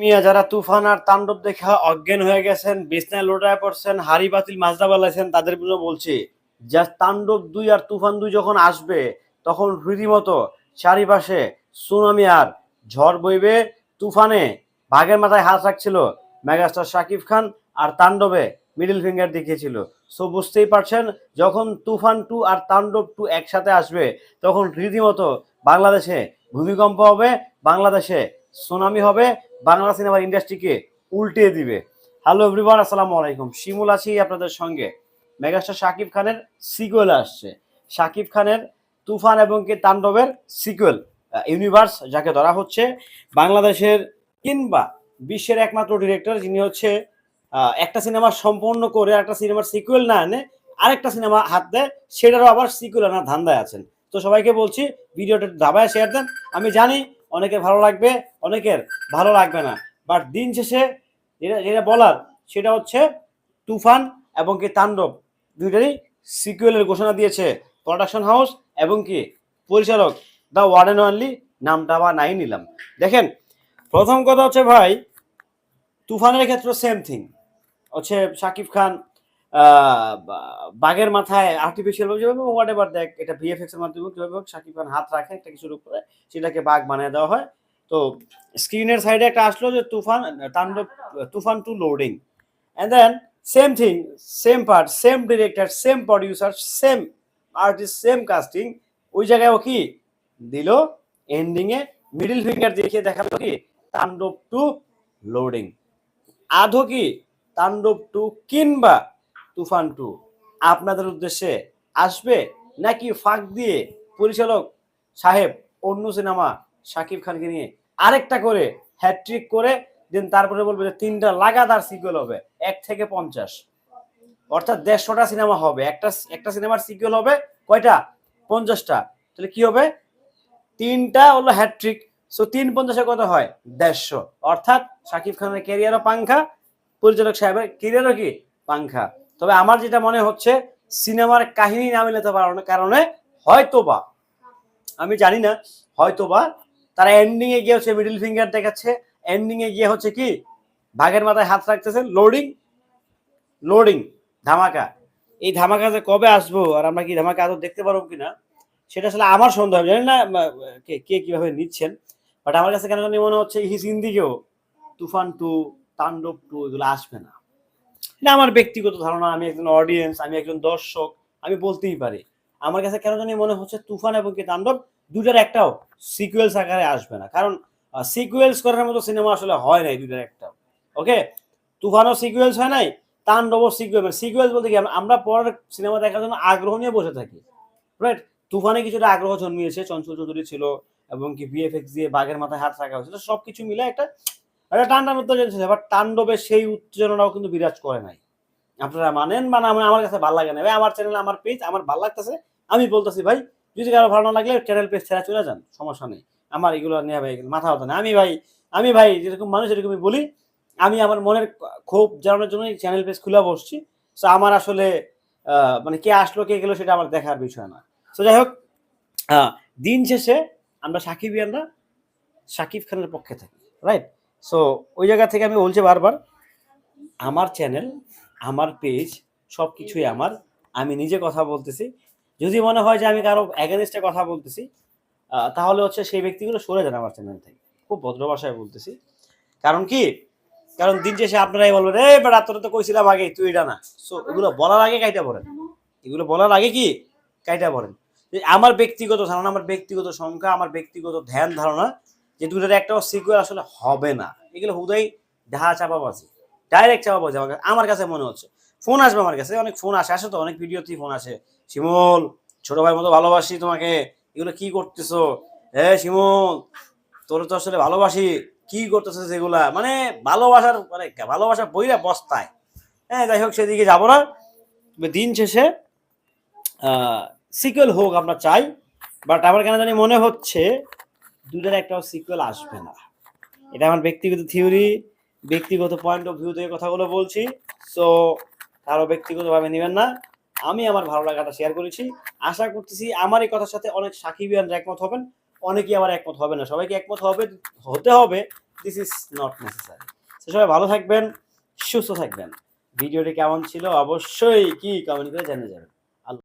মিয়া, যারা তুফান আর তাণ্ডব দেখা অজ্ঞান হয়ে গেছেন, বিছনায় লোটায় পড়ছেন, হাড়ি বাতিল, মাজদা বালাইছেন, তাদের জন্য বলছি যা তাণ্ডব দুই আর তুফান দুই যখন আসবে, তখন রীতিমতো চারিপাশে সুনামি আর ঝড় বইবে। তুফানে বাঘের মাথায় হাত রাখছিল মেগাস্টার শাকিব খান আর তাণ্ডবে মিডল ফিঙ্গার দেখিয়েছিল। সো বুঝতেই পারছেন, যখন তুফান টু আর তাণ্ডব টু একসাথে আসবে, তখন রীতিমতো বাংলাদেশে ভূমিকম্প হবে, বাংলাদেশে সুনামি হবে বাংলা সিনেমা ইন্ডাস্ট্রিকে উল্টে দিবে। হ্যালো এভরিওয়ান আসসালামু আলাইকুম। শিমুল আছি আপনাদের সঙ্গে। মেগাস্টার শাকিব খানের সিকুয়েল আসছে। শাকিব খানের তুফান এবং কি তাণ্ডবের সিকুয়েল ইউনিভার্স যাকে ধরা হচ্ছে বাংলাদেশের কিংবা বিশ্বের একমাত্র ডিরেক্টর যিনি হচ্ছে একটা সিনেমা সম্পন্ন করে একটা সিনেমার সিকুয়েল না এনে আরেকটা সিনেমা হাত দেয়, সেটারও আবার সিকুয়েল আনার ধান্দায় আছেন। তো সবাইকে বলছি, ভিডিওটা দাবায় শেয়ার দেন। আমি জানি অনেকের ভালো লাগবে, অনেকের ভালো লাগবে না। বাট দিন শেষে যেটা যেটা বলার, সেটা হচ্ছে তুফান এবং কি তাণ্ডব। দুইটারই সিকুয়েলের ঘোষণা দিয়েছে প্রোডাকশন হাউস এবং কি পরিচালক দ্য ওয়ার্ড অ্যান্ড অনলি নামটা বা নাই নিলাম। দেখেন, প্রথম কথা হচ্ছে ভাই, তুফানের ক্ষেত্রে সেম থিং হচ্ছে শাকিব খান বাঘের মাথায় আর্টিফিশিয়াল দেখ, এটা ভিএফএক্স এর মাধ্যমে কীভাবে হোক শাকিব খান হাত রাখে একটা কিছুর উপরে, সেটাকে বাঘ বানিয়ে দেওয়া হয়। তো স্ক্রিনের সাইডে একটা আসলো যে তুফান, তাণ্ডব, Toofan two loading and then same thing same part same director same producer same artist same casting ওই জায়গায় ও কি? দিল এন্ডিংয়ে মিডিল ফিঙ্গার দেখিয়ে দেখাল কি? তাণ্ডব টু লোডিং আধো কি? তাণ্ডব টু কিংবা তুফান টু। আপনাদের উদ্দেশ্যে আসবে নাকি ফাঁক দিয়ে পরিচালক সাহেব অন্য সিনেমা শাকিব খানকে নিয়ে আরেকটা করে হ্যাট্রিক করে, দেন তারপরে বলবে যে তিনটা লাগাতার সিকুয়েল হবে, এক থেকে পঞ্চাশ। অর্থাৎ দেড়শোটা সিনেমা হবে, একটা একটা সিনেমার সিকুয়েল হবে কয়টা? পঞ্চাশটা। তাহলে কি হবে? তিনটা হলো হ্যাট্রিক সো তিন পঞ্চাশে কত হয়? দেড়শো। অর্থাৎ শাকিব খানের ক্যারিয়ারও পাংখা, পরিচালক সাহেবের ক্যারিয়ারও কি? পাংখা। তবে আমার যেটা মনে হচ্ছে, সিনেমার কাহিনী না মিলাতে পারার কারণে হয়তোবা, আমি জানি না, হয়তোবা তারা এন্ডিং এ গিয়ে হচ্ছে মিডিল ফিঙ্গার দেখাচ্ছে। এন্ডিং এ গিয়ে হচ্ছে কি, বাঘের মাথায় হাত রাখতেছে লোডিং লোডিং ধামাকা। এই ধামাকা যে কবে আসব আর আমরা কি ধামাকা আদৌ দেখতে পারব কিনা, সেটা আসলে আমার সন্দেহ জানি না কে কে কীভাবে নিচ্ছেন বাট আমার কাছে কেন জানি মনে হচ্ছে হিস হিন্দিকেও তুফান টু, তাণ্ডব টু, এগুলো আসবে না। এটা আমার ব্যক্তিগত ধারণা, আমি একজন অডিয়েন্স আমি একজন দর্শক, আমি বলতেই পারি। আমার কাছে কেন জানি মনে হচ্ছে তুফান এবং কি তাণ্ডব দুটার একটাও সিকুয়েলস আকারে আসবে না। কারণ সিকুয়েলস করার মতো সিনেমা আসলে হয় নাই দুটার একটাও। ওকে তুফানও সিকুয়েলস হয় নাই, তাণ্ডবও সিকুয়েল সিকুয়েলস বলতে কি, আমরা- পরের সিনেমা দেখার জন্য আগ্রহ নিয়ে বসে থাকি। রাইট তুফানে কিছুটা আগ্রহ জন্মিয়েছে, চঞ্চল চৌধুরী ছিল এবং কি ভিএফএক্স দিয়ে বাঘের মাথায় হাত রাখা হয়েছিল সব কিছু মিলে একটা একটা টান উত্তেজনা ছিল বাট তাণ্ডবের সেই উত্তেজনাটাও কিন্তু বিরাজ করে নাই। আপনারা মানেন বা না, আমার কাছে ভালো লাগে না। ভাই, আমার চ্যানেল আমার পেজ আমার ভালো লাগতেছে, আমি বলতেছি, ভাই, যদি কারও ভালো না লাগলে চ্যানেল পেজ ছেড়ে চলে যান, সমস্যা নেই। আমার এগুলো নিয়ে ভাই মাথা হতো না আমি ভাই আমি ভাই, যেরকম মানুষ এরকমই বলি, আমি আমার মনের ক্ষোভ জানানোর জন্য চ্যানেল পেজ খুলে বসছি। সো আমার আসলে মানে কে আসলো, কে গেলো, সেটা আমার দেখার বিষয় না। তো যাই হোক দিন শেষে আমরা সাকিবিয়ানরা সাকিব খানের পক্ষে থাকি রাইট সো ওই জায়গা থেকে আমি বলছি বারবার, আমার চ্যানেল আমার পেজ সব কিছুই আমার। আমি নিজে কথা বলতেছি। যদি মনে হয় যে আমি কারও অ্যাগেনস্টে কথা বলতেছি তাহলে হচ্ছে সেই ব্যক্তিগুলো সরে যান আমার চ্যানেল থেকে। খুব ভদ্র ভাষায় বলতেছি। কারণ কি? কারণ দিন শেষে আপনারাই বলবেন, এই বেটা, তোরা তো কইছিলাম আগে তুই এটা না। সো এগুলো বলার আগে কাইটা পড়েন। এগুলো বলার আগে কি? কাইটা পড়েন। আমার ব্যক্তিগত ধারণা, আমার ব্যক্তিগত সংখ্যা, আমার ব্যক্তিগত ধ্যান, ধারণা যে দুটার একটাও সিকুয়েল আসলে হবে না। এগুলো হুদাই ঢা চাপাবাজি ডাইরেক্ট চাপাবাজি আমার আমার কাছে মনে হচ্ছে। ফোন আসবে আমার কাছে, অনেক ফোন আসে। আসে তো অনেক ভিডিওতেই ফোন আসে। শিমুল, ছোট ভাই মতো ভালোবাসি তোমাকে। এগুলো কি করতেছো? হে শিমুল, তোর তো আসলে ভালোবাসি। কি করতেছে সেগুলা মানে ভালোবাসার মানে ভালোবাসা বইরা বস্তায়। হ্যাঁ যাই হোক, সেদিকে যাব না। দিন শেষে সিকুয়েল হোক আমরা চাই। বাট আমার কেন জানি মনে হচ্ছে দুটার একটাও সিকুয়েল আসবে না। এটা আমার ব্যক্তিগত থিওরি ব্যক্তিগত পয়েন্ট অফ ভিউ থেকে কথাগুলো বলছি সো কারও ব্যক্তিগতভাবে নেবেন না। আমি আমার ভালো লাগাটা শেয়ার করেছি। আশা করতেছি আমার এই কথার সাথে অনেক সাকিবিয়ানরা একমত হবেন, অনেকেই আবার একমত হবে না। সবাইকে একমত হবে, হতে হবে দিস ইজ নট নেসেসারি সবাই ভালো থাকবেন, সুস্থ থাকবেন। ভিডিওটি কেমন ছিল অবশ্যই কি কমেন্ট করে জানিয়ে যাবেন।